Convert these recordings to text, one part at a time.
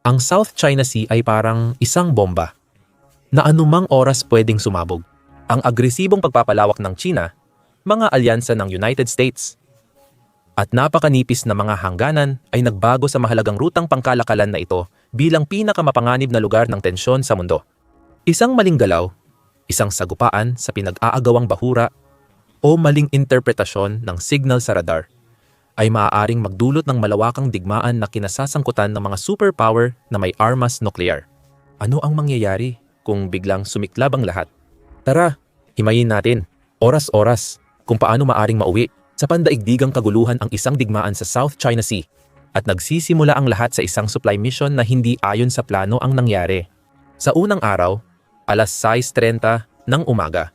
Ang South China Sea ay parang isang bomba na anumang oras pwedeng sumabog. Ang agresibong pagpapalawak ng China, mga alyansa ng United States, at napakanipis na mga hangganan ay nagbago sa mahalagang rutang pangkalakalan na ito bilang pinakamapanganib na lugar ng tensyon sa mundo. Isang maling galaw, isang sagupaan sa pinag-aagawang bahura, o maling interpretasyon ng signal sa radar ay maaaring magdulot ng malawakang digmaan na kinasasangkutan ng mga superpower na may armas nuklear. Ano ang mangyayari kung biglang sumiklab ang lahat? Tara, himayin natin, oras-oras, kung paano maaring mauwi sa pandaigdigang kaguluhan ang isang digmaan sa South China Sea at nagsisimula ang lahat sa isang supply mission na hindi ayon sa plano ang nangyari. Sa unang araw, alas 6.30 ng umaga,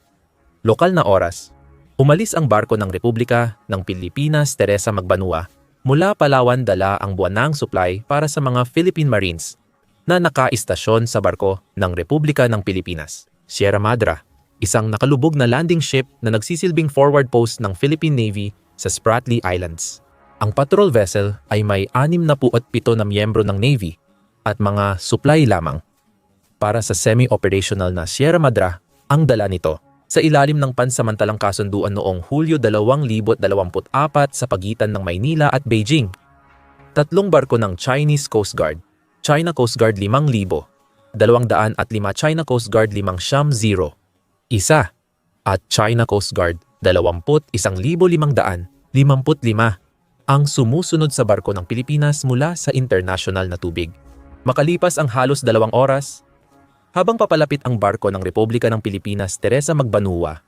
lokal na oras, Umalis ang barko ng Republika ng Pilipinas Teresa Magbanua mula Palawan dala ang buwanang supply para sa mga Philippine Marines na nakaistasyon sa barko ng Republika ng Pilipinas. Sierra Madre, isang nakalubog na landing ship na nagsisilbing forward post ng Philippine Navy sa Spratly Islands. Ang patrol vessel ay may 67 na miyembro ng Navy at mga supply lamang. Para sa semi-operational na Sierra Madre, ang dala nito sa ilalim ng pansamantalang kasunduan noong Hulyo 2024 sa pagitan ng Maynila at Beijing. Tatlong barko ng Chinese Coast Guard, China Coast Guard 5,000, 205 China Coast Guard 500, isa, at China Coast Guard 21,555 ang sumusunod sa barko ng Pilipinas mula sa international na tubig. Makalipas ang halos dalawang oras, habang papalapit ang barko ng Republika ng Pilipinas Teresa Magbanua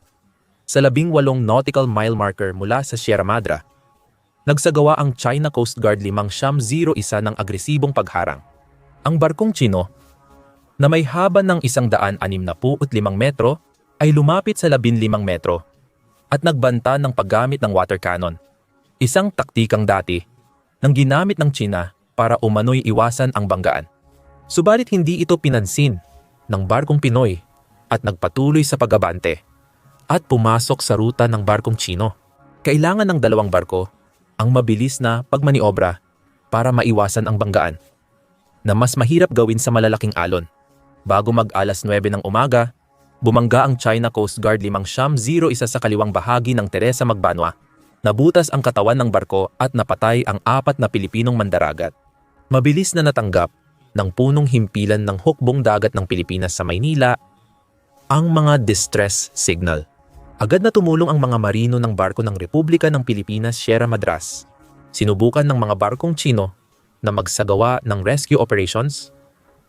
sa labing walong nautical mile marker mula sa Sierra Madre, nagsagawa ang China Coast Guard limang siyam zero isa ng agresibong pagharang. Ang barkong Chino, na may haba ng isang daan anim na limang metro, ay lumapit sa labin limang metro at nagbanta ng paggamit ng water cannon, isang taktikang dati nang ginamit ng China para umano'y iwasan ang banggaan. Subalit hindi ito pinansin ng barkong Pinoy at nagpatuloy sa pagabante at pumasok sa ruta ng barkong Chino. Kailangan ng dalawang barko ang mabilis na pagmaniobra para maiwasan ang banggaan na mas mahirap gawin sa malalaking alon. Bago mag alas 9 ng umaga, bumangga ang China Coast Guard limang siyam zero isa sa kaliwang bahagi ng Teresa Magbanwa. Nabutas ang katawan ng barko at napatay ang apat na Pilipinong mandaragat. Mabilis na natanggap ng punong himpilan ng hukbong dagat ng Pilipinas sa Maynila ang mga distress signal. Agad na tumulong ang mga marino ng barko ng Republika ng Pilipinas Sierra Madras. Sinubukan ng mga barkong Chino na magsagawa ng rescue operations,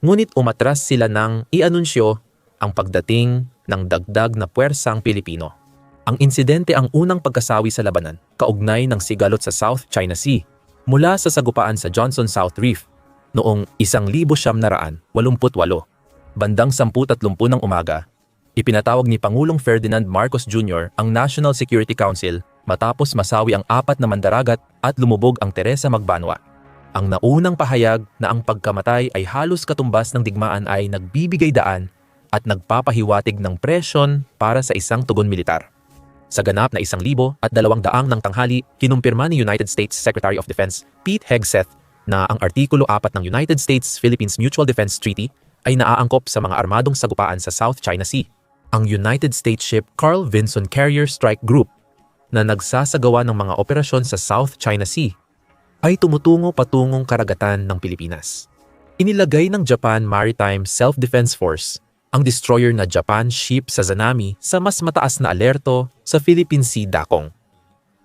ngunit umatras sila ng ianunsyo ang pagdating ng dagdag na puwersang Pilipino. Ang insidente ang unang pagkasawi sa labanan, kaugnay ng sigalot sa South China Sea, mula sa sagupaan sa Johnson South Reef noong 1988, bandang 10.30 ng umaga, ipinatawag ni Pangulong Ferdinand Marcos Jr. ang National Security Council matapos masawi ang apat na mandaragat at lumubog ang Teresa Magbanwa. Ang naunang pahayag na ang pagkamatay ay halos katumbas ng digmaan ay nagbibigay daan at nagpapahiwatig ng presyon para sa isang tugon militar. Sa ganap na isang libo at dalawang daang ng tanghali, kinumpirma ni United States Secretary of Defense Pete Hegseth na ang Artikulo 4 ng United States-Philippines Mutual Defense Treaty ay naaangkop sa mga armadong sagupaan sa South China Sea. Ang United States ship Carl Vinson Carrier Strike Group na nagsasagawa ng mga operasyon sa South China Sea ay tumutungo patungong karagatan ng Pilipinas. Inilagay ng Japan Maritime Self-Defense Force ang destroyer na Japan ship sa Zanami sa mas mataas na alerto sa Philippine Sea Dakong.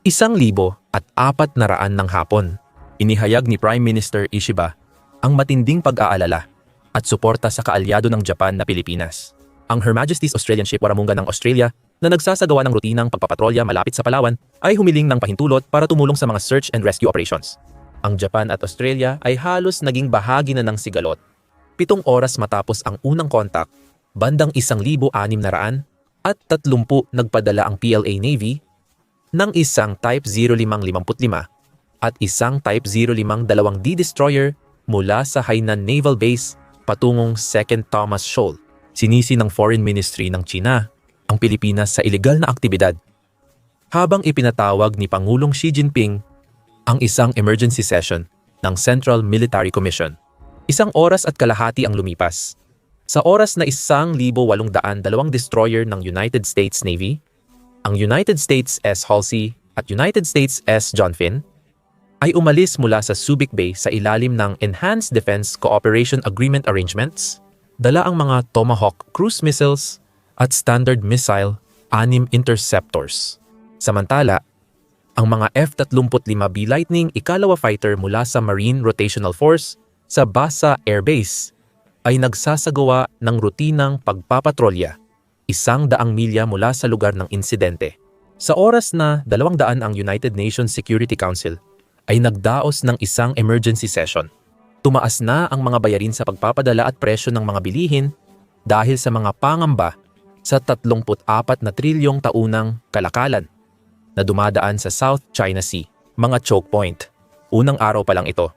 Isang libo at apat na raan ng hapon Inihayag ni Prime Minister Ishiba ang matinding pag-aalala at suporta sa kaalyado ng Japan na Pilipinas. Ang Her Majesty's Australian Ship Waramunga ng Australia na nagsasagawa ng rutinang pagpapatrolya malapit sa Palawan ay humiling ng pahintulot para tumulong sa mga search and rescue operations. Ang Japan at Australia ay halos naging bahagi na ng sigalot. Pitong oras matapos ang unang kontak, bandang isang libo anim na raan at tatlumpu nagpadala ang PLA Navy ng isang Type 0555 at isang Type 052D destroyer mula sa Hainan Naval Base patungong 2nd Thomas Shoal. Sinisi ng Foreign Ministry ng China ang Pilipinas sa ilegal na aktibidad habang ipinatawag ni Pangulong Xi Jinping ang isang emergency session ng Central Military Commission. Isang oras at kalahati ang lumipas. Sa oras na isang libo walong daan dalawang destroyer ng United States Navy, ang United States S. Halsey at United States S. John Finn, ay umalis mula sa Subic Bay sa ilalim ng Enhanced Defense Cooperation Agreement Arrangements, dala ang mga Tomahawk cruise missiles at Standard Missile anim interceptors. Samantala, ang mga F-35B Lightning ikalawa fighter mula sa Marine Rotational Force sa Basa Air Base ay nagsasagawa ng rutinang pagpapatrolya isang daang milya mula sa lugar ng insidente. Sa oras na dalawang daan ang United Nations Security Council ay nagdaos ng isang emergency session. Tumaas na ang mga bayarin sa pagpapadala at presyo ng mga bilihin dahil sa mga pangamba sa 34 na trilyong taunang kalakalan na dumadaan sa South China Sea, mga choke point. Unang araw pa lang ito.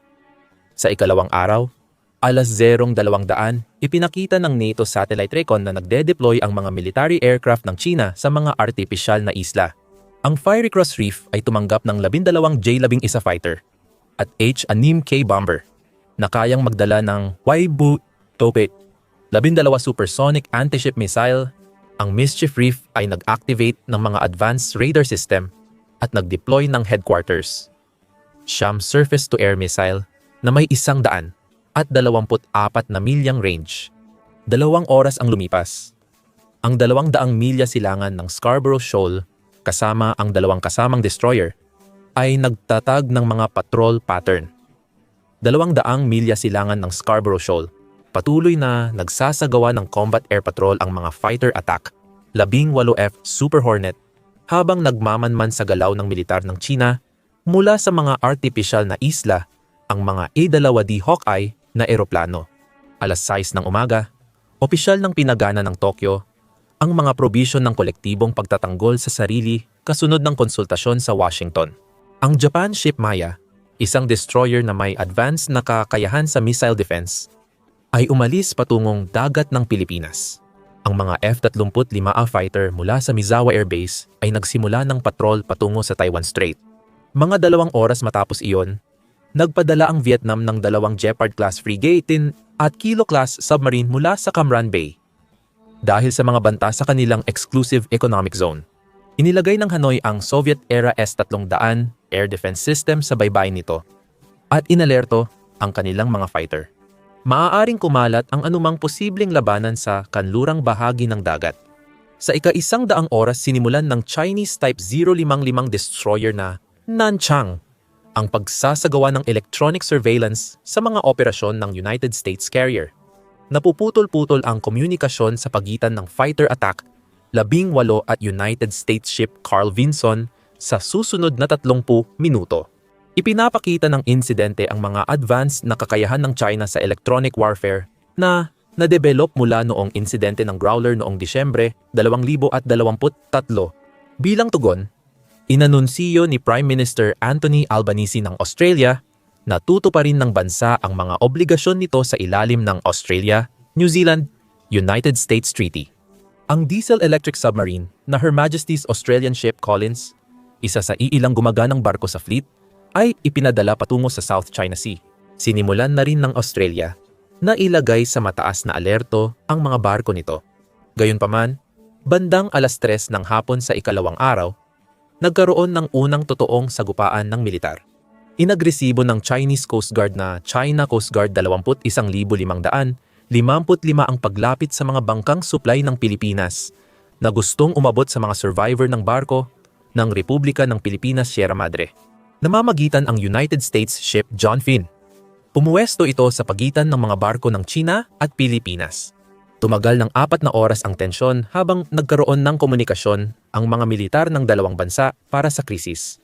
Sa ikalawang araw, alas 0200, ipinakita ng NATO Satellite Recon na nagde-deploy ang mga military aircraft ng China sa mga artificial na isla ang Fiery Cross Reef ay tumanggap ng 12 J-11 fighter at H-6K bomber na kayang magdala ng Waibu Tope, 12 supersonic anti-ship missile. Ang Mischief Reef ay nag-activate ng mga advanced radar system at nag-deploy ng headquarters. Siyam surface-to-air missile na may isang daan at 24 na milyang range. Dalawang oras ang lumipas. Ang dalawang daang milya silangan ng Scarborough Shoal kasama ang dalawang kasamang destroyer ay nagtatag ng mga patrol pattern. Dalawang daang milya silangan ng Scarborough Shoal, patuloy na nagsasagawa ng combat air patrol ang mga fighter attack, labing 8F Super Hornet, habang nagmamanman sa galaw ng militar ng China mula sa mga artificial na isla ang mga A-2D Hawkeye na eroplano. Alas 6 ng umaga, opisyal ng pinagana ng Tokyo ang mga probisyon ng kolektibong pagtatanggol sa sarili kasunod ng konsultasyon sa Washington. Ang Japan Ship Maya, isang destroyer na may advanced na kakayahan sa missile defense, ay umalis patungong dagat ng Pilipinas. Ang mga F-35A fighter mula sa Mizawa Air Base ay nagsimula ng patrol patungo sa Taiwan Strait. Mga dalawang oras matapos iyon, nagpadala ang Vietnam ng dalawang Gepard-class frigate at Kilo-class submarine mula sa Cam Bay dahil sa mga banta sa kanilang exclusive economic zone. Inilagay ng Hanoi ang Soviet-era S-300 air defense system sa baybayin nito at inalerto ang kanilang mga fighter. Maaaring kumalat ang anumang posibleng labanan sa kanlurang bahagi ng dagat. Sa ika-isang daang oras sinimulan ng Chinese Type 055 destroyer na Nanchang ang pagsasagawa ng electronic surveillance sa mga operasyon ng United States carrier napuputol-putol ang komunikasyon sa pagitan ng fighter attack, labing walo at United States ship Carl Vinson sa susunod na 30 minuto. Ipinapakita ng insidente ang mga advanced na kakayahan ng China sa electronic warfare na na-develop mula noong insidente ng Growler noong Disyembre 2023. Bilang tugon, inanunsiyo ni Prime Minister Anthony Albanese ng Australia natuto pa rin ng bansa ang mga obligasyon nito sa ilalim ng Australia, New Zealand, United States Treaty. Ang diesel-electric submarine na Her Majesty's Australian Ship Collins, isa sa iilang gumaganang barko sa fleet, ay ipinadala patungo sa South China Sea. Sinimulan na rin ng Australia na ilagay sa mataas na alerto ang mga barko nito. Gayunpaman, bandang alas tres ng hapon sa ikalawang araw, nagkaroon ng unang totoong sagupaan ng militar. Inagresibo ng Chinese Coast Guard na China Coast Guard 21,500, 55 ang paglapit sa mga bangkang supply ng Pilipinas na gustong umabot sa mga survivor ng barko ng Republika ng Pilipinas Sierra Madre. Namamagitan ang United States ship John Finn. Pumuwesto ito sa pagitan ng mga barko ng China at Pilipinas. Tumagal ng apat na oras ang tensyon habang nagkaroon ng komunikasyon ang mga militar ng dalawang bansa para sa krisis.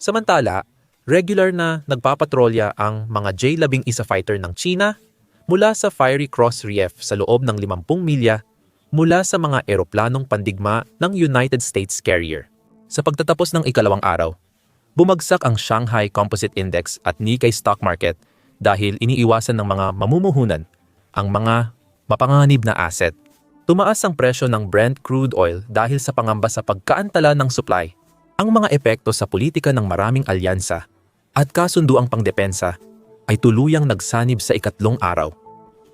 Samantala, regular na nagpapatrolya ang mga J-11 fighter ng China mula sa Fiery Cross Reef sa loob ng 50 milya mula sa mga eroplanong pandigma ng United States carrier. Sa pagtatapos ng ikalawang araw, bumagsak ang Shanghai Composite Index at Nikkei Stock Market dahil iniiwasan ng mga mamumuhunan ang mga mapanganib na asset. Tumaas ang presyo ng Brent crude oil dahil sa pangamba sa pagkaantala ng supply. Ang mga epekto sa politika ng maraming alyansa at kasundo ang pangdepensa ay tuluyang nagsanib sa ikatlong araw,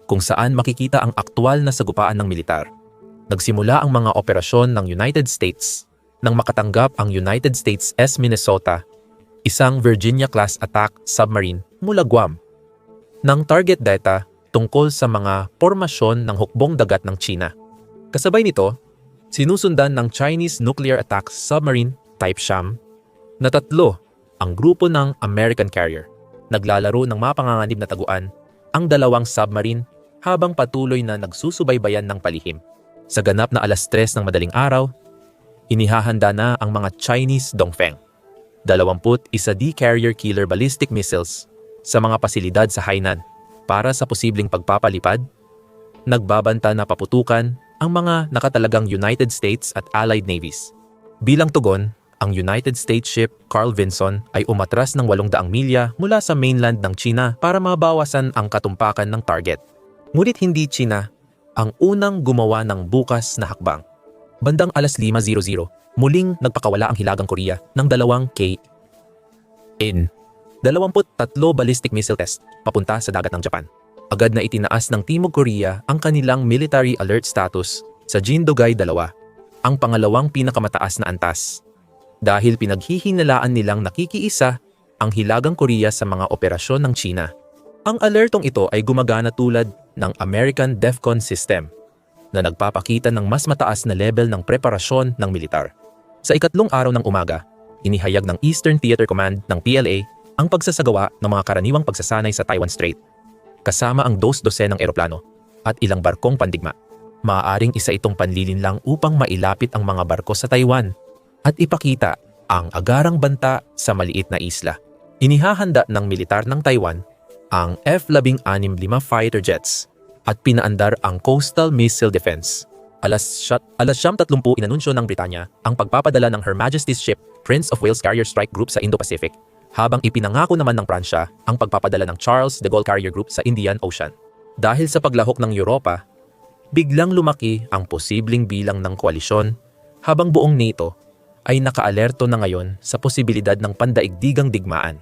kung saan makikita ang aktwal na sagupaan ng militar. Nagsimula ang mga operasyon ng United States nang makatanggap ang United States S. Minnesota, isang Virginia-class attack submarine mula Guam, ng target data tungkol sa mga pormasyon ng hukbong dagat ng China. Kasabay nito, sinusundan ng Chinese Nuclear Attack Submarine Type Sham na tatlo ang grupo ng American Carrier. Naglalaro ng mapanganganib na taguan ang dalawang submarine habang patuloy na nagsusubaybayan ng palihim. Sa ganap na alas 3 ng madaling araw, inihahanda na ang mga Chinese Dongfeng, 21 D-carrier killer ballistic missiles sa mga pasilidad sa Hainan para sa posibleng pagpapalipad, nagbabanta na paputukan ang mga nakatalagang United States at Allied Navies. Bilang tugon, ang United States ship Carl Vinson ay umatras ng 800 milya mula sa mainland ng China para mabawasan ang katumpakan ng target. Ngunit hindi China ang unang gumawa ng bukas na hakbang. Bandang alas 5.00, muling nagpakawala ang Hilagang Korea ng dalawang K in 23 ballistic missile test papunta sa dagat ng Japan. Agad na itinaas ng Timog Korea ang kanilang military alert status sa Jindogay 2, ang pangalawang pinakamataas na antas. Dahil pinaghihinalaan nilang nakikiisa ang Hilagang Korea sa mga operasyon ng China. Ang alertong ito ay gumagana tulad ng American DEFCON system na nagpapakita ng mas mataas na level ng preparasyon ng militar. Sa ikatlong araw ng umaga, inihayag ng Eastern Theater Command ng PLA ang pagsasagawa ng mga karaniwang pagsasanay sa Taiwan Strait, kasama ang dos-dosenang eroplano at ilang barkong pandigma. Maaaring isa itong panlilinlang upang mailapit ang mga barko sa Taiwan at ipakita ang agarang banta sa maliit na isla. Inihahanda ng militar ng Taiwan ang F-16 fighter jets at pinaandar ang Coastal Missile Defense. Alas, shot, alas siyam tatlumpu inanunsyo ng Britanya ang pagpapadala ng Her Majesty's Ship Prince of Wales Carrier Strike Group sa Indo-Pacific habang ipinangako naman ng Pransya ang pagpapadala ng Charles de Gaulle Carrier Group sa Indian Ocean. Dahil sa paglahok ng Europa, biglang lumaki ang posibleng bilang ng koalisyon habang buong NATO ay nakaalerto na ngayon sa posibilidad ng pandaigdigang digmaan.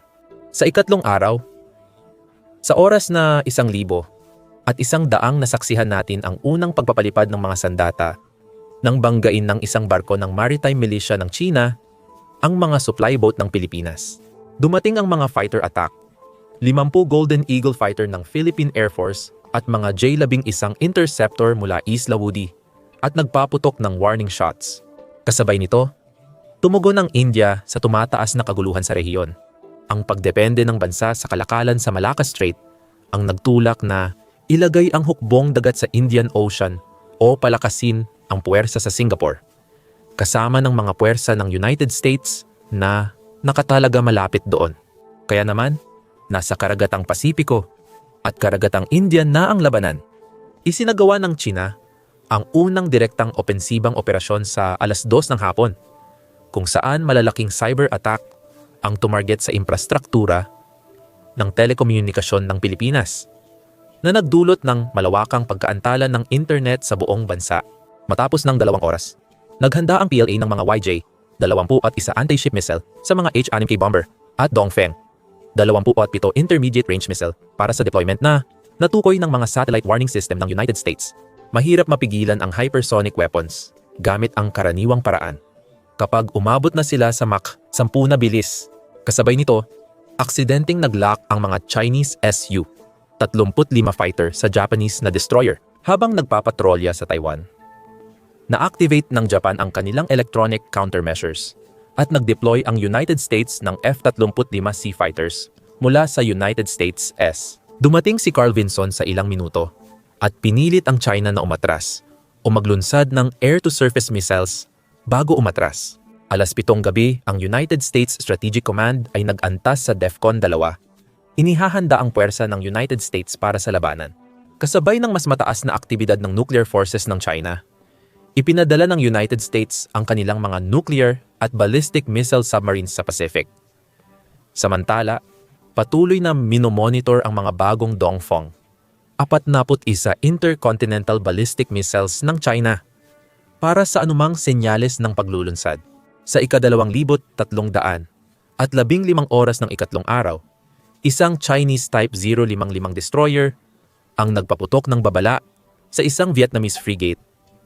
Sa ikatlong araw, sa oras na isang libo at isang daang nasaksihan natin ang unang pagpapalipad ng mga sandata nang banggain ng isang barko ng maritime militia ng China ang mga supply boat ng Pilipinas. Dumating ang mga fighter attack. 50 Golden Eagle fighter ng Philippine Air Force at mga J-11 interceptor mula Isla Woody at nagpaputok ng warning shots. Kasabay nito, tumugon ng India sa tumataas na kaguluhan sa rehiyon. Ang pagdepende ng bansa sa kalakalan sa Malacca Strait ang nagtulak na ilagay ang hukbong dagat sa Indian Ocean o palakasin ang puwersa sa Singapore, kasama ng mga puwersa ng United States na nakatalaga malapit doon. Kaya naman, nasa karagatang Pasipiko at karagatang Indian na ang labanan. Isinagawa ng China ang unang direktang opensibang operasyon sa alas 2 ng hapon, kung saan malalaking cyber attack ang tumarget sa infrastruktura ng telekomunikasyon ng Pilipinas na nagdulot ng malawakang pagkaantala ng internet sa buong bansa. Matapos ng dalawang oras, naghanda ang PLA ng mga YJ 20 at isa anti-ship missile sa mga H-6K bomber at Dongfeng. 27 intermediate range missile para sa deployment na natukoy ng mga satellite warning system ng United States. Mahirap mapigilan ang hypersonic weapons gamit ang karaniwang paraan. Kapag umabot na sila sa Mach 10 na bilis, kasabay nito, aksidenteng naglock ang mga Chinese Su 35 fighter sa Japanese na destroyer habang nagpapatrolya sa Taiwan na-activate ng Japan ang kanilang electronic countermeasures at nag-deploy ang United States ng F-35C fighters mula sa United States S. Dumating si Carl Vinson sa ilang minuto at pinilit ang China na umatras o maglunsad ng air-to-surface missiles bago umatras. Alas pitong gabi, ang United States Strategic Command ay nag-antas sa DEFCON 2. Inihahanda ang puwersa ng United States para sa labanan. Kasabay ng mas mataas na aktibidad ng nuclear forces ng China, Ipinadala ng United States ang kanilang mga nuclear at ballistic missile submarines sa Pacific. Samantala, patuloy na minomonitor ang mga bagong Dongfeng, 41 intercontinental ballistic missiles ng China para sa anumang senyales ng paglulunsad. Sa ikadalawang libot tatlong daan at labing limang oras ng ikatlong araw, isang Chinese Type 055 destroyer ang nagpaputok ng babala sa isang Vietnamese frigate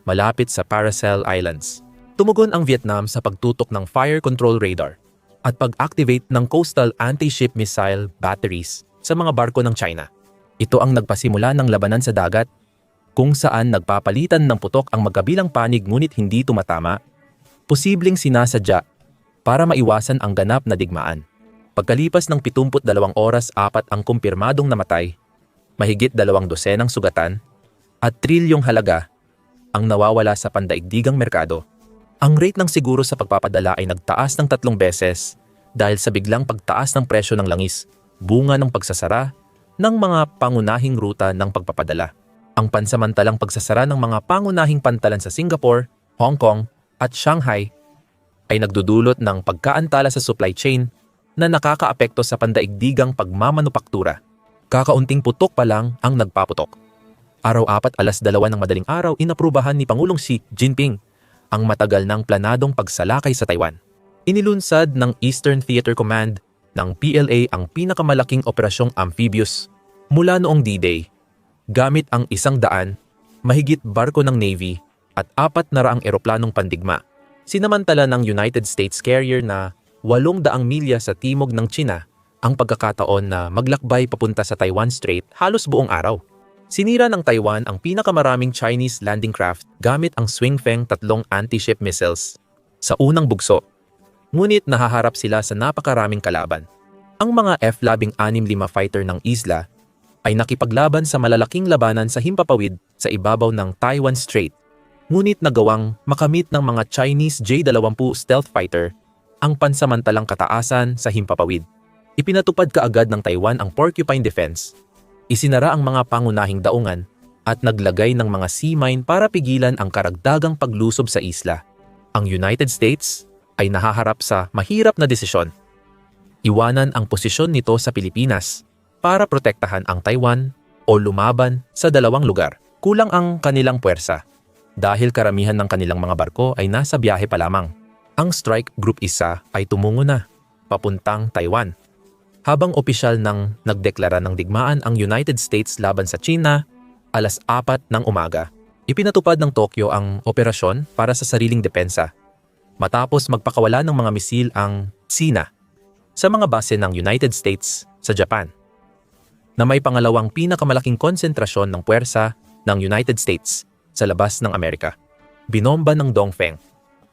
malapit sa Paracel Islands. Tumugon ang Vietnam sa pagtutok ng fire control radar at pag-activate ng coastal anti-ship missile batteries sa mga barko ng China. Ito ang nagpasimula ng labanan sa dagat kung saan nagpapalitan ng putok ang magkabilang panig ngunit hindi tumatama, posibleng sinasadya para maiwasan ang ganap na digmaan. Pagkalipas ng 72 oras apat ang kumpirmadong namatay, mahigit dalawang dosenang sugatan, at trilyong halaga ang nawawala sa pandaigdigang merkado. Ang rate ng siguro sa pagpapadala ay nagtaas ng tatlong beses dahil sa biglang pagtaas ng presyo ng langis, bunga ng pagsasara ng mga pangunahing ruta ng pagpapadala. Ang pansamantalang pagsasara ng mga pangunahing pantalan sa Singapore, Hong Kong at Shanghai ay nagdudulot ng pagkaantala sa supply chain na nakakaapekto sa pandaigdigang pagmamanupaktura. Kakaunting putok pa lang ang nagpaputok. Araw-apat alas dalawa ng madaling araw inaprubahan ni Pangulong Xi Jinping ang matagal ng planadong pagsalakay sa Taiwan. Inilunsad ng Eastern Theater Command ng PLA ang pinakamalaking operasyong amphibious mula noong D-Day gamit ang isang daan, mahigit barko ng Navy at apat na raang eroplanong pandigma. Sinamantala ng United States carrier na 800 milya sa timog ng China ang pagkakataon na maglakbay papunta sa Taiwan Strait halos buong araw. Sinira ng Taiwan ang pinakamaraming Chinese landing craft gamit ang Swingfeng tatlong anti-ship missiles sa unang bugso. Ngunit nahaharap sila sa napakaraming kalaban. Ang mga F-16 fighter ng isla ay nakipaglaban sa malalaking labanan sa himpapawid sa ibabaw ng Taiwan Strait. Ngunit nagawang makamit ng mga Chinese J-20 stealth fighter ang pansamantalang kataasan sa himpapawid. Ipinatupad kaagad ng Taiwan ang Porcupine Defense. Isinara ang mga pangunahing daungan at naglagay ng mga sea mine para pigilan ang karagdagang paglusob sa isla. Ang United States ay nahaharap sa mahirap na desisyon. Iwanan ang posisyon nito sa Pilipinas para protektahan ang Taiwan o lumaban sa dalawang lugar. Kulang ang kanilang puwersa dahil karamihan ng kanilang mga barko ay nasa biyahe pa lamang. Ang Strike Group 1 ay tumungo na, papuntang Taiwan. Habang opisyal nang nagdeklara ng digmaan ang United States laban sa China, alas 4 ng umaga, ipinatupad ng Tokyo ang operasyon para sa sariling depensa. Matapos magpakawala ng mga misil ang China sa mga base ng United States sa Japan, na may pangalawang pinakamalaking konsentrasyon ng puwersa ng United States sa labas ng Amerika. Binomba ng Dongfeng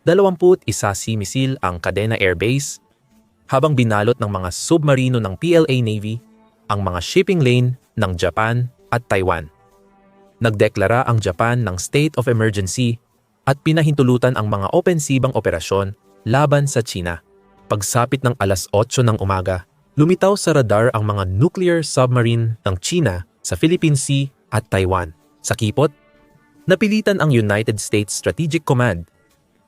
21 sea missile ang Cadena Air Base, habang binalot ng mga submarino ng PLA Navy ang mga shipping lane ng Japan at Taiwan. Nagdeklara ang Japan ng state of emergency at pinahintulutan ang mga opensibang operasyon laban sa China. Pagsapit ng alas 8 ng umaga, lumitaw sa radar ang mga nuclear submarine ng China sa Philippine Sea at Taiwan. Sa kipot, napilitan ang United States Strategic Command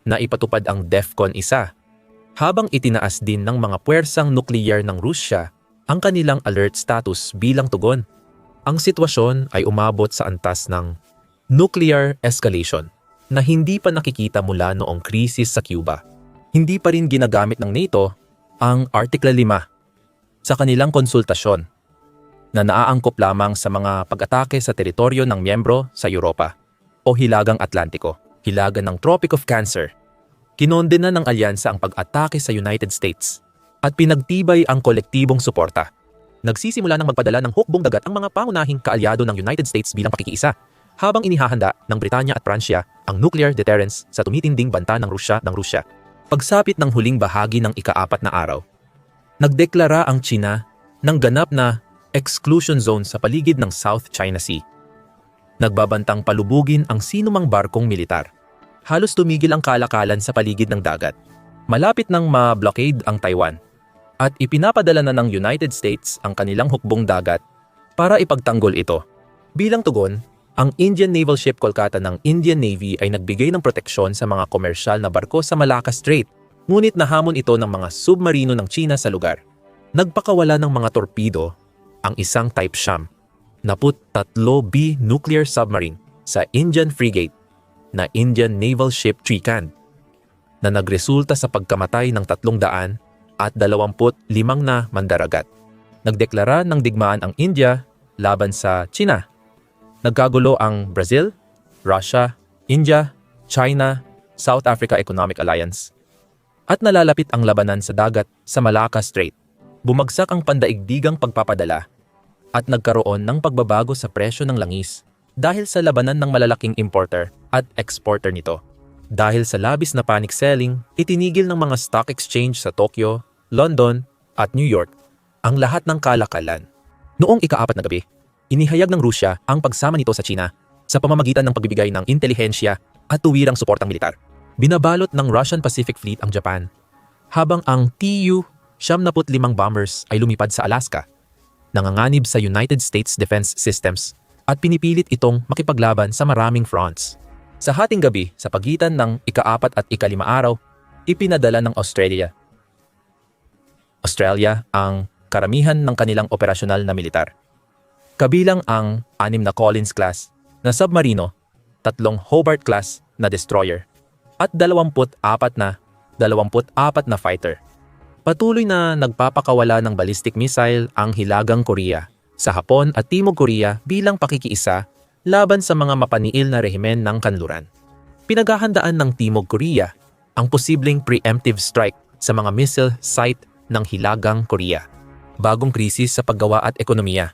na ipatupad ang DEFCON 1 habang itinaas din ng mga puwersang nukleyar ng Rusya ang kanilang alert status bilang tugon. Ang sitwasyon ay umabot sa antas ng nuclear escalation na hindi pa nakikita mula noong krisis sa Cuba. Hindi pa rin ginagamit ng NATO ang Article 5 sa kanilang konsultasyon na naaangkop lamang sa mga pag-atake sa teritoryo ng miyembro sa Europa o Hilagang Atlantiko hilagan ng Tropic of Cancer. Kinondena ng alyansa ang pag-atake sa United States at pinagtibay ang kolektibong suporta. Nagsisimula ng magpadala ng hukbong dagat ang mga pangunahing kaalyado ng United States bilang pakikiisa habang inihahanda ng Britanya at Pransya ang nuclear deterrence sa tumitinding banta ng Rusya ng Rusya. Pagsapit ng huling bahagi ng ikaapat na araw, nagdeklara ang China ng ganap na exclusion zone sa paligid ng South China Sea. Nagbabantang palubugin ang sinumang barkong militar halos tumigil ang kalakalan sa paligid ng dagat. Malapit nang ma-blockade ang Taiwan at ipinapadala na ng United States ang kanilang hukbong dagat para ipagtanggol ito. Bilang tugon, ang Indian Naval Ship Kolkata ng Indian Navy ay nagbigay ng proteksyon sa mga komersyal na barko sa Malacca Strait, ngunit nahamon ito ng mga submarino ng China sa lugar. Nagpakawala ng mga torpedo ang isang Type Sham, naput 3B nuclear submarine sa Indian frigate na Indian Naval Ship Trican na nagresulta sa pagkamatay ng 300 at 25 na mandaragat. Nagdeklara ng digmaan ang India laban sa China. Nagkagulo ang Brazil, Russia, India, China, South Africa Economic Alliance. At nalalapit ang labanan sa dagat sa Malacca Strait. Bumagsak ang pandaigdigang pagpapadala at nagkaroon ng pagbabago sa presyo ng langis dahil sa labanan ng malalaking importer at exporter nito. Dahil sa labis na panic selling, itinigil ng mga stock exchange sa Tokyo, London at New York ang lahat ng kalakalan. Noong ikaapat na gabi, inihayag ng Rusya ang pagsama nito sa China sa pamamagitan ng pagbibigay ng intelihensya at tuwirang suportang militar. Binabalot ng Russian Pacific Fleet ang Japan, habang ang Tu-75 bombers ay lumipad sa Alaska, nanganganib sa United States Defense Systems at pinipilit itong makipaglaban sa maraming fronts. Sa hating gabi, sa pagitan ng ikaapat at ikalima araw, ipinadala ng Australia. Australia ang karamihan ng kanilang operasyonal na militar. Kabilang ang anim na Collins class na submarino, tatlong Hobart class na destroyer, at 24 na 24 na fighter. Patuloy na nagpapakawala ng ballistic missile ang Hilagang Korea sa Hapon at Timog Korea bilang pakikiisa laban sa mga mapaniil na rehimen ng kanluran. Pinaghahandaan ng Timog Korea ang posibleng preemptive strike sa mga missile site ng Hilagang Korea. Bagong krisis sa paggawa at ekonomiya.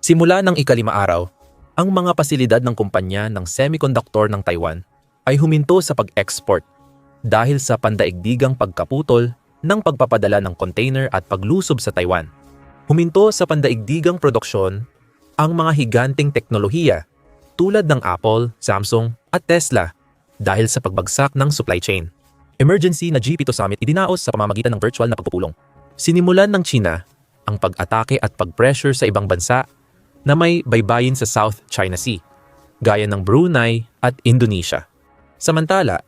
Simula ng ikalima araw, ang mga pasilidad ng kumpanya ng semiconductor ng Taiwan ay huminto sa pag-export dahil sa pandaigdigang pagkaputol ng pagpapadala ng container at paglusob sa Taiwan. Huminto sa pandaigdigang produksyon ang mga higanteng teknolohiya tulad ng Apple, Samsung at Tesla dahil sa pagbagsak ng supply chain. Emergency na G7 Summit idinaos sa pamamagitan ng virtual na pagpupulong. Sinimulan ng China ang pag-atake at pag-pressure sa ibang bansa na may baybayin sa South China Sea, gaya ng Brunei at Indonesia. Samantala,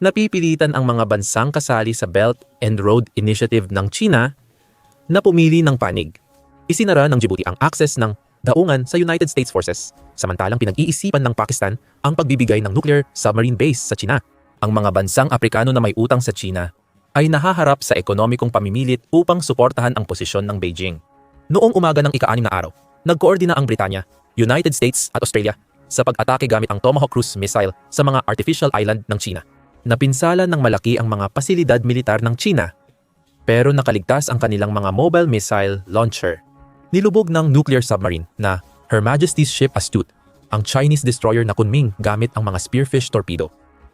napipilitan ang mga bansang kasali sa Belt and Road Initiative ng China na pumili ng panig. Isinara ng Djibouti ang access ng daungan sa United States Forces, samantalang pinag-iisipan ng Pakistan ang pagbibigay ng nuclear submarine base sa China. Ang mga bansang Aprikano na may utang sa China ay nahaharap sa ekonomikong pamimilit upang suportahan ang posisyon ng Beijing. Noong umaga ng ika-anim na araw, nagkoordina ang Britanya, United States at Australia sa pag-atake gamit ang Tomahawk cruise missile sa mga artificial island ng China. Napinsala ng malaki ang mga pasilidad militar ng China, pero nakaligtas ang kanilang mga mobile missile launcher nilubog ng nuclear submarine na Her Majesty's Ship Astute, ang Chinese destroyer na Kunming gamit ang mga Spearfish torpedo.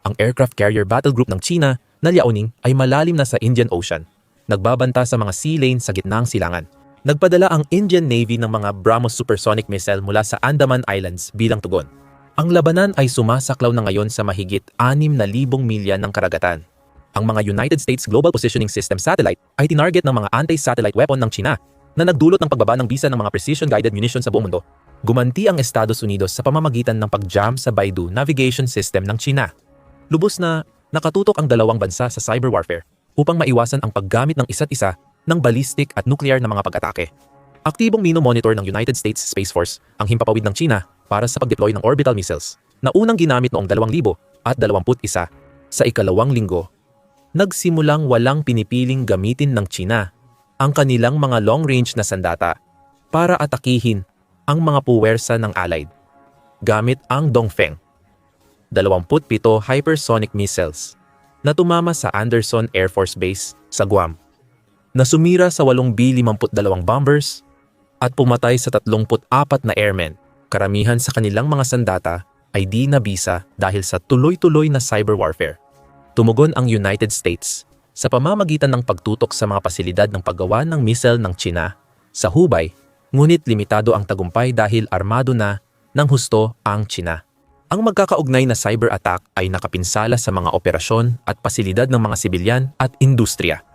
Ang aircraft carrier battle group ng China na Liaoning ay malalim na sa Indian Ocean, nagbabanta sa mga sea lane sa gitnang silangan. Nagpadala ang Indian Navy ng mga BrahMos supersonic missile mula sa Andaman Islands bilang tugon. Ang labanan ay sumasaklaw na ngayon sa mahigit 6,000 milya ng karagatan. Ang mga United States Global Positioning System satellite ay tinarget ng mga anti-satellite weapon ng China na nagdulot ng pagbaba ng bisa ng mga precision-guided munitions sa buong mundo. Gumanti ang Estados Unidos sa pamamagitan ng pag-jam sa Baidu navigation system ng China. Lubos na nakatutok ang dalawang bansa sa cyber warfare upang maiwasan ang paggamit ng isa't isa ng ballistic at nuclear na mga pag-atake. Aktibong mino-monitor ng United States Space Force ang himpapawid ng China para sa pag-deploy ng orbital missiles na unang ginamit noong 2000 at 21 sa ikalawang linggo. Nagsimulang walang pinipiling gamitin ng China ang kanilang mga long-range na sandata para atakihin ang mga puwersa ng Allied gamit ang Dongfeng, 27 hypersonic missiles na tumama sa Anderson Air Force Base sa Guam, na sumira sa 8 B-52 bombers at pumatay sa 34 na airmen. Karamihan sa kanilang mga sandata ay di nabisa dahil sa tuloy-tuloy na cyber warfare. Tumugon ang United States sa pamamagitan ng pagtutok sa mga pasilidad ng paggawa ng missile ng China sa Hubei, ngunit limitado ang tagumpay dahil armado na ng husto ang China. Ang magkakaugnay na cyber attack ay nakapinsala sa mga operasyon at pasilidad ng mga sibilyan at industriya.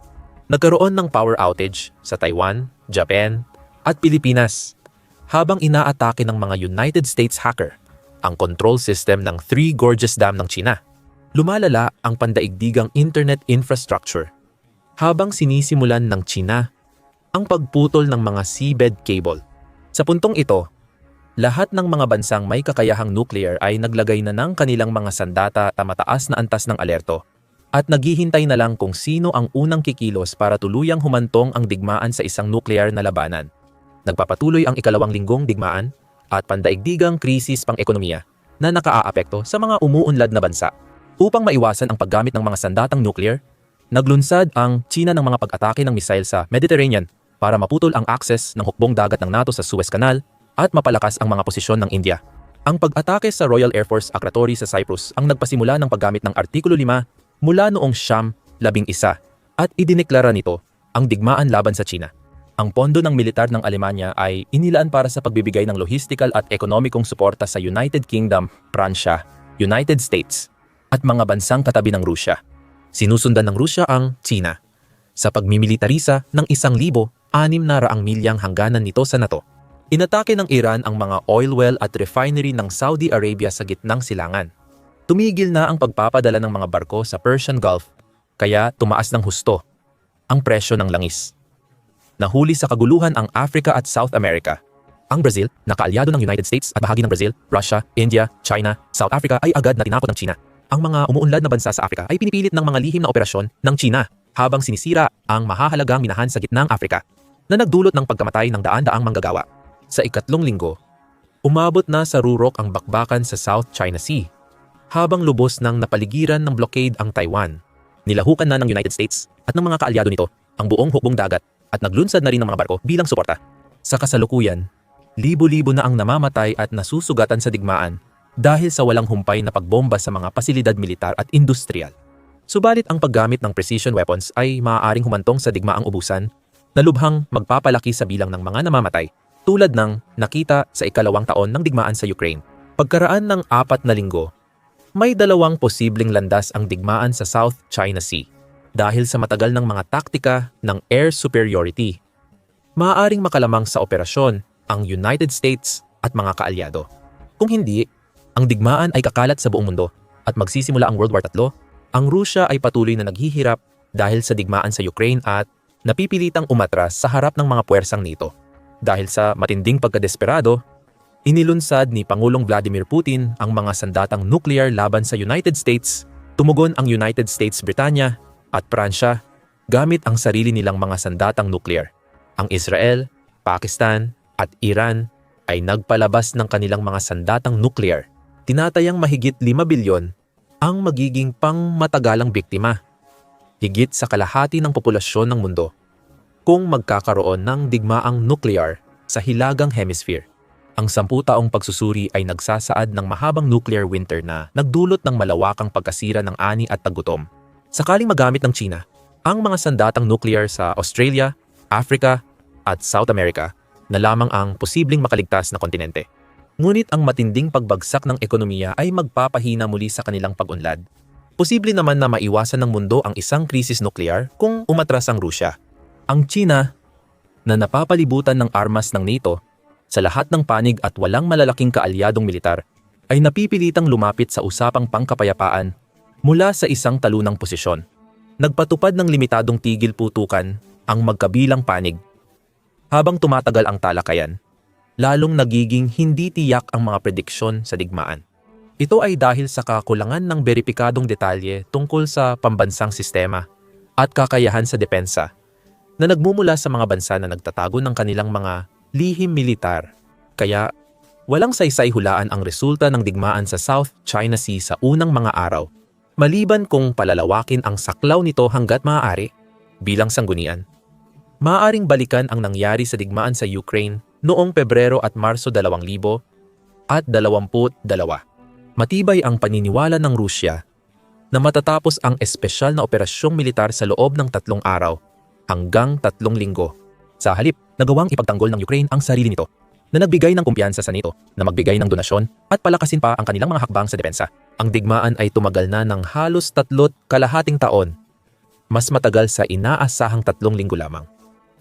Nagkaroon ng power outage sa Taiwan, Japan, at Pilipinas habang inaatake ng mga United States hacker ang control system ng Three Gorges Dam ng China lumalala ang pandaigdigang internet infrastructure habang sinisimulan ng China ang pagputol ng mga seabed cable. Sa puntong ito, lahat ng mga bansang may kakayahang nuclear ay naglagay na ng kanilang mga sandata at mataas na antas ng alerto at naghihintay na lang kung sino ang unang kikilos para tuluyang humantong ang digmaan sa isang nuclear na labanan. Nagpapatuloy ang ikalawang linggong digmaan at pandaigdigang krisis pang-ekonomiya na nakaaapekto sa mga umuunlad na bansa. Upang maiwasan ang paggamit ng mga sandatang nuclear, naglunsad ang China ng mga pag-atake ng misail sa Mediterranean para maputol ang access ng hukbong dagat ng NATO sa Suez Canal at mapalakas ang mga posisyon ng India. Ang pag-atake sa Royal Air Force Akratory sa Cyprus ang nagpasimula ng paggamit ng Artikulo 5 mula noong Siyam, labing isa, at idineklara nito ang digmaan laban sa China. Ang pondo ng militar ng Alemanya ay inilaan para sa pagbibigay ng logistical at ekonomikong suporta sa United Kingdom, Pransya, United States, at mga bansang katabi ng Rusya. Sinusundan ng Rusya ang China sa pagmimilitarisa ng isang libo anim na raang milyang hangganan nito sa NATO. Inatake ng Iran ang mga oil well at refinery ng Saudi Arabia sa gitnang silangan tumigil na ang pagpapadala ng mga barko sa Persian Gulf kaya tumaas ng husto ang presyo ng langis. Nahuli sa kaguluhan ang Africa at South America. Ang Brazil, na kaalyado ng United States at bahagi ng Brazil, Russia, India, China, South Africa ay agad na tinakot ng China. Ang mga umuunlad na bansa sa Africa ay pinipilit ng mga lihim na operasyon ng China habang sinisira ang mahahalagang minahan sa gitnang Africa na nagdulot ng pagkamatay ng daan-daang manggagawa. Sa ikatlong linggo, umabot na sa rurok ang bakbakan sa South China Sea habang lubos ng napaligiran ng blockade ang Taiwan. Nilahukan na ng United States at ng mga kaalyado nito ang buong hukbong dagat at naglunsad na rin ng mga barko bilang suporta. Sa kasalukuyan, libo-libo na ang namamatay at nasusugatan sa digmaan dahil sa walang humpay na pagbomba sa mga pasilidad militar at industrial. Subalit ang paggamit ng precision weapons ay maaaring humantong sa digmaang ubusan na lubhang magpapalaki sa bilang ng mga namamatay tulad ng nakita sa ikalawang taon ng digmaan sa Ukraine. Pagkaraan ng apat na linggo, may dalawang posibleng landas ang digmaan sa South China Sea dahil sa matagal ng mga taktika ng air superiority. Maaaring makalamang sa operasyon ang United States at mga kaalyado. Kung hindi, ang digmaan ay kakalat sa buong mundo at magsisimula ang World War III, ang Rusya ay patuloy na naghihirap dahil sa digmaan sa Ukraine at napipilitang umatras sa harap ng mga puwersang nito. Dahil sa matinding pagkadesperado, Inilunsad ni Pangulong Vladimir Putin ang mga sandatang nuclear laban sa United States, tumugon ang United States, Britanya at Pransya gamit ang sarili nilang mga sandatang nuclear. Ang Israel, Pakistan at Iran ay nagpalabas ng kanilang mga sandatang nuclear. Tinatayang mahigit 5 bilyon ang magiging pangmatagalang biktima. Higit sa kalahati ng populasyon ng mundo kung magkakaroon ng digmaang nuclear sa hilagang hemisphere. Ang sampu taong pagsusuri ay nagsasaad ng mahabang nuclear winter na nagdulot ng malawakang pagkasira ng ani at tagutom. Sakaling magamit ng China, ang mga sandatang nuclear sa Australia, Africa at South America na lamang ang posibleng makaligtas na kontinente. Ngunit ang matinding pagbagsak ng ekonomiya ay magpapahina muli sa kanilang pag-unlad. Posible naman na maiwasan ng mundo ang isang krisis nuklear kung umatras ang Rusya. Ang China, na napapalibutan ng armas ng NATO, sa lahat ng panig at walang malalaking kaalyadong militar, ay napipilitang lumapit sa usapang pangkapayapaan mula sa isang talunang posisyon. Nagpatupad ng limitadong tigil putukan ang magkabilang panig. Habang tumatagal ang talakayan, lalong nagiging hindi tiyak ang mga prediksyon sa digmaan. Ito ay dahil sa kakulangan ng beripikadong detalye tungkol sa pambansang sistema at kakayahan sa depensa na nagmumula sa mga bansa na nagtatago ng kanilang mga lihim militar. Kaya walang saysay hulaan ang resulta ng digmaan sa South China Sea sa unang mga araw, maliban kung palalawakin ang saklaw nito hanggat maaari bilang sanggunian. Maaring balikan ang nangyari sa digmaan sa Ukraine noong Pebrero at Marso 2000 at 22. Matibay ang paniniwala ng Rusya na matatapos ang espesyal na operasyong militar sa loob ng tatlong araw hanggang tatlong linggo. Sa halip, nagawang ipagtanggol ng Ukraine ang sarili nito na nagbigay ng kumpiyansa sa NATO na magbigay ng donasyon at palakasin pa ang kanilang mga hakbang sa depensa. Ang digmaan ay tumagal na ng halos tatlot kalahating taon, mas matagal sa inaasahang tatlong linggo lamang.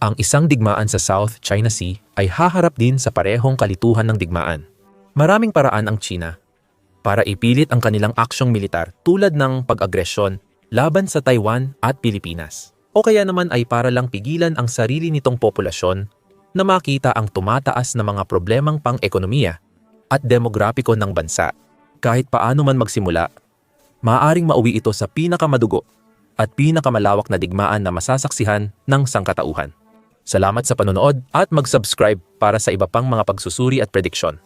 Ang isang digmaan sa South China Sea ay haharap din sa parehong kalituhan ng digmaan. Maraming paraan ang China para ipilit ang kanilang aksyong militar tulad ng pag-agresyon laban sa Taiwan at Pilipinas o kaya naman ay para lang pigilan ang sarili nitong populasyon na makita ang tumataas na mga problemang pang-ekonomiya at demografiko ng bansa. Kahit paano man magsimula, maaaring mauwi ito sa pinakamadugo at pinakamalawak na digmaan na masasaksihan ng sangkatauhan. Salamat sa panonood at mag-subscribe para sa iba pang mga pagsusuri at prediksyon.